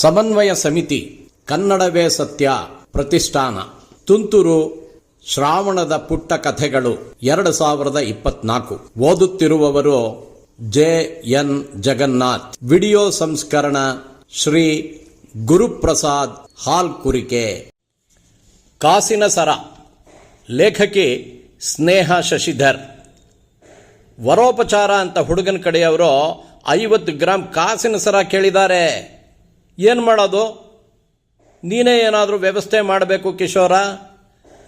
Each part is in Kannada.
ಸಮನ್ವಯ ಸಮಿತಿ ಕನ್ನಡವೇ ಸತ್ಯ ಪ್ರತಿಷ್ಠಾನ. ತುಂತುರು ಶ್ರಾವಣದ ಪುಟ್ಟ ಕಥೆಗಳು ಎರಡು ಸಾವಿರದ ಇಪ್ಪತ್ನಾಲ್ಕು. ಓದುತ್ತಿರುವವರು ಜೆ ಎನ್ ಜಗನ್ನಾಥ್. ವಿಡಿಯೋ ಸಂಸ್ಕರಣ ಶ್ರೀ ಗುರುಪ್ರಸಾದ್ ಹಾಲ್ ಕುರಿಕೆ ಕಾಸಿನ ಸರ. ಲೇಖಕಿ ಸ್ನೇಹ ಶಶಿಧರ್. ವರೋಪಚಾರ ಅಂತ ಹುಡುಗನ ಕಡೆಯವರು ಐವತ್ತು ಗ್ರಾಂ ಕಾಸಿನ ಸರ ಕೇಳಿದ್ದಾರೆ. ಏನು ಮಾಡೋದು? ನೀನೇ ಏನಾದರೂ ವ್ಯವಸ್ಥೆ ಮಾಡಬೇಕು ಕಿಶೋರ.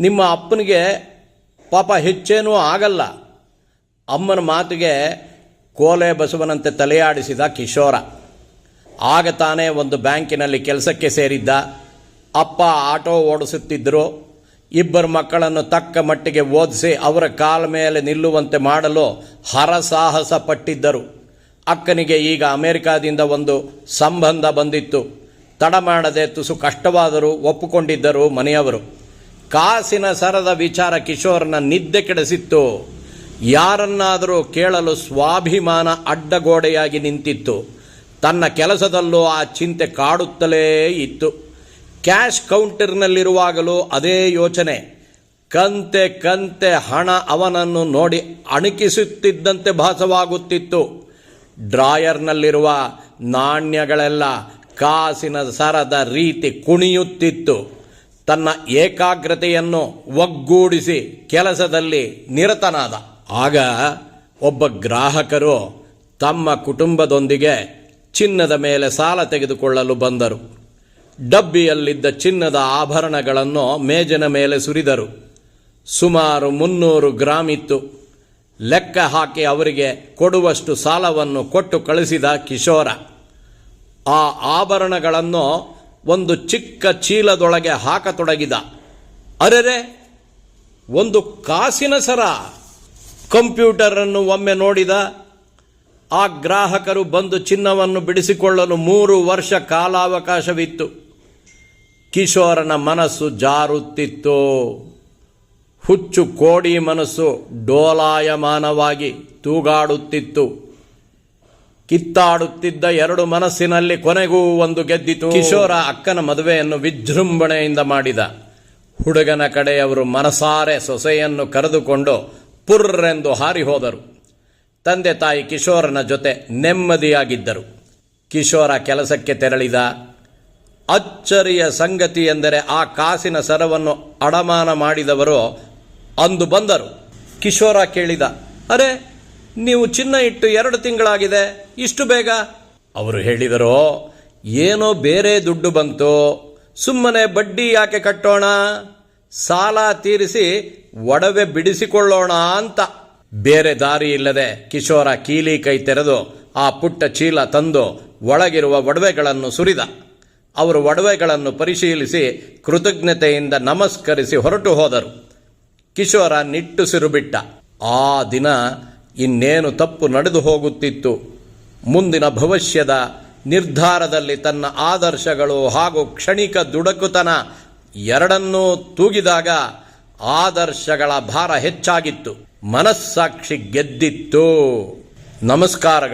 ನಿಮ್ಮ ಅಪ್ಪನಿಗೆ ಪಾಪ ಹೆಚ್ಚೇನೂ ಆಗಲ್ಲ. ಅಮ್ಮನ ಮಾತಿಗೆ ಕೋಲೆ ಬಸವನಂತೆ ತಲೆಯಾಡಿಸಿದ ಕಿಶೋರ. ಆಗ ತಾನೇ ಒಂದು ಬ್ಯಾಂಕಿನಲ್ಲಿ ಕೆಲಸಕ್ಕೆ ಸೇರಿದ್ದ. ಅಪ್ಪ ಆಟೋ ಓಡಿಸುತ್ತಿದ್ದರು ಇಬ್ಬರು ಮಕ್ಕಳನ್ನು ತಕ್ಕ ಮಟ್ಟಿಗೆ ಓದಿಸಿ ಅವರ ಕಾಲ ಮೇಲೆ ನಿಲ್ಲುವಂತೆ ಮಾಡಲು ಹರಸಾಹಸ ಪಟ್ಟಿದ್ದರು. ಅಕ್ಕನಿಗೆ ಈಗ ಅಮೆರಿಕಾದಿಂದ ಒಂದು ಸಂಬಂಧ ಬಂದಿತ್ತು. ತಡ ಮಾಡದೆ ತುಸು ಕಷ್ಟವಾದರೂ ಒಪ್ಪಿಕೊಂಡಿದ್ದರು ಮನೆಯವರು. ಕಾಸಿನ ಸರದ ವಿಚಾರ ಕಿಶೋರನ ನಿದ್ದೆ ಕೆಡಿಸಿತ್ತು. ಯಾರನ್ನಾದರೂ ಕೇಳಲು ಸ್ವಾಭಿಮಾನ ಅಡ್ಡಗೋಡೆಯಾಗಿ ನಿಂತಿತ್ತು. ತನ್ನ ಕೆಲಸದಲ್ಲೂ ಆ ಚಿಂತೆ ಕಾಡುತ್ತಲೇ ಇತ್ತು. ಕ್ಯಾಶ್ ಕೌಂಟರ್ನಲ್ಲಿರುವಾಗಲೂ ಅದೇ ಯೋಚನೆ. ಕಂತೆ ಕಂತೆ ಹಣ ಅವನನ್ನು ನೋಡಿ ಅಣುಕಿಸುತ್ತಿದ್ದಂತೆ ಭಾಸವಾಗುತ್ತಿತ್ತು. ಡ್ರಾಯರ್ನಲ್ಲಿರುವ ನಾಣ್ಯಗಳೆಲ್ಲ ಕಾಸಿನ ಸರದ ರೀತಿ ಕುಣಿಯುತ್ತಿತ್ತು. ತನ್ನ ಏಕಾಗ್ರತೆಯನ್ನು ಒಗ್ಗೂಡಿಸಿ ಕೆಲಸದಲ್ಲಿ ನಿರತನಾದ. ಆಗ ಒಬ್ಬ ಗ್ರಾಹಕರು ತಮ್ಮ ಕುಟುಂಬದೊಂದಿಗೆ ಚಿನ್ನದ ಮೇಲೆ ಸಾಲ ತೆಗೆದುಕೊಳ್ಳಲು ಬಂದರು. ಡಬ್ಬಿಯಲ್ಲಿದ್ದ ಚಿನ್ನದ ಆಭರಣಗಳನ್ನು ಮೇಜಿನ ಮೇಲೆ ಸುರಿದರು. ಸುಮಾರು ಮುನ್ನೂರು ಗ್ರಾಮ್ ಇತ್ತು. ಲೆಕ್ಕ ಹಾಕಿ ಅವರಿಗೆ ಕೊಡುವಷ್ಟು ಸಾಲವನ್ನು ಕೊಟ್ಟು ಕಳಿಸಿದ ಕಿಶೋರ. ಆ ಆಭರಣಗಳನ್ನು ಒಂದು ಚಿಕ್ಕ ಚೀಲದೊಳಗೆ ಹಾಕತೊಡಗಿದ. ಅರೆರೆ, ಒಂದು ಕಾಸಿನ ಸರ. ಕಂಪ್ಯೂಟರನ್ನು ಒಮ್ಮೆ ನೋಡಿದ, ಆ ಗ್ರಾಹಕರು ಬಂದು ಚಿನ್ನವನ್ನು ಬಿಡಿಸಿಕೊಳ್ಳಲು ಮೂರು ವರ್ಷ ಕಾಲಾವಕಾಶವಿತ್ತು. ಕಿಶೋರನ ಮನಸ್ಸು ಜಾರುತ್ತಿತ್ತು. ಹುಚ್ಚು ಕೋಡಿ ಮನಸ್ಸು ಡೋಲಾಯಮಾನವಾಗಿ ತೂಗಾಡುತ್ತಿತ್ತು. ಕಿತ್ತಾಡುತ್ತಿದ್ದ ಎರಡು ಮನಸ್ಸಿನಲ್ಲಿ ಕೊನೆಗೂ ಒಂದು ಗೆದ್ದಿತು. ಕಿಶೋರ ಅಕ್ಕನ ಮದುವೆಯನ್ನು ವಿಜೃಂಭಣೆಯಿಂದ ಮಾಡಿದ. ಹುಡುಗನ ಕಡೆಯವರು ಮನಸಾರೆ ಸೊಸೆಯನ್ನು ಕರೆದುಕೊಂಡು ಪುರ್ರೆಂದು ಹಾರಿ ಹೋದರು ತಂದೆ ತಾಯಿ ಕಿಶೋರನ ಜೊತೆ ನೆಮ್ಮದಿಯಾಗಿದ್ದರು. ಕಿಶೋರ ಕೆಲಸಕ್ಕೆ ತೆರಳಿದ. ಅಚ್ಚರಿಯ ಸಂಗತಿ ಎಂದರೆ ಆ ಕಾಸಿನ ಸರವನ್ನು ಅಡಮಾನ ಮಾಡಿದವರು ಅಂದು ಬಂದರು. ಕಿಶೋರ ಕೇಳಿದ, ಅರೆ, ನೀವು ಚಿನ್ನ ಇಟ್ಟು ಎರಡು ತಿಂಗಳಾಗಿದೆ, ಇಷ್ಟು ಬೇಗ? ಅವರು ಹೇಳಿದರು, ಏನೋ ಬೇರೆ ದುಡ್ಡು ಬಂತು, ಸುಮ್ಮನೆ ಬಡ್ಡಿ ಯಾಕೆ ಕಟ್ಟೋಣ? ಸಾಲ ತೀರಿಸಿ ಒಡವೆ ಬಿಡಿಸಿಕೊಳ್ಳೋಣ ಅಂತ. ಬೇರೆ ದಾರಿ ಇಲ್ಲದೆ ಕಿಶೋರ ಕೀಲಿ ಕೈ ತೆರೆದು ಆ ಪುಟ್ಟ ಚೀಲ ತಂದು ಒಳಗಿರುವ ಒಡವೆಗಳನ್ನು ಸುರಿದ. ಅವರು ಒಡವೆಗಳನ್ನು ಪರಿಶೀಲಿಸಿ ಕೃತಜ್ಞತೆಯಿಂದ ನಮಸ್ಕರಿಸಿ ಹೊರಟು ಹೋದರು. ಕಿಶೋರ ನಿಟ್ಟುಸಿರು ಬಿಟ್ಟ ಆ ದಿನ ಇನ್ನೇನು ತಪ್ಪು ನಡೆದು ಹೋಗುತ್ತಿತ್ತು. ಮುಂದಿನ ಭವಿಷ್ಯದ ನಿರ್ಧಾರದಲ್ಲಿ ತನ್ನ ಆದರ್ಶಗಳು ಹಾಗೂ ಕ್ಷಣಿಕ ದುಡಕುತನ ಎರಡನ್ನೂ ತೂಗಿದಾಗ ಆದರ್ಶಗಳ ಭಾರ ಹೆಚ್ಚಾಗಿತ್ತು. ಮನಸ್ಸಾಕ್ಷಿ ಗೆದ್ದಿತ್ತು. ನಮಸ್ಕಾರಗಳು.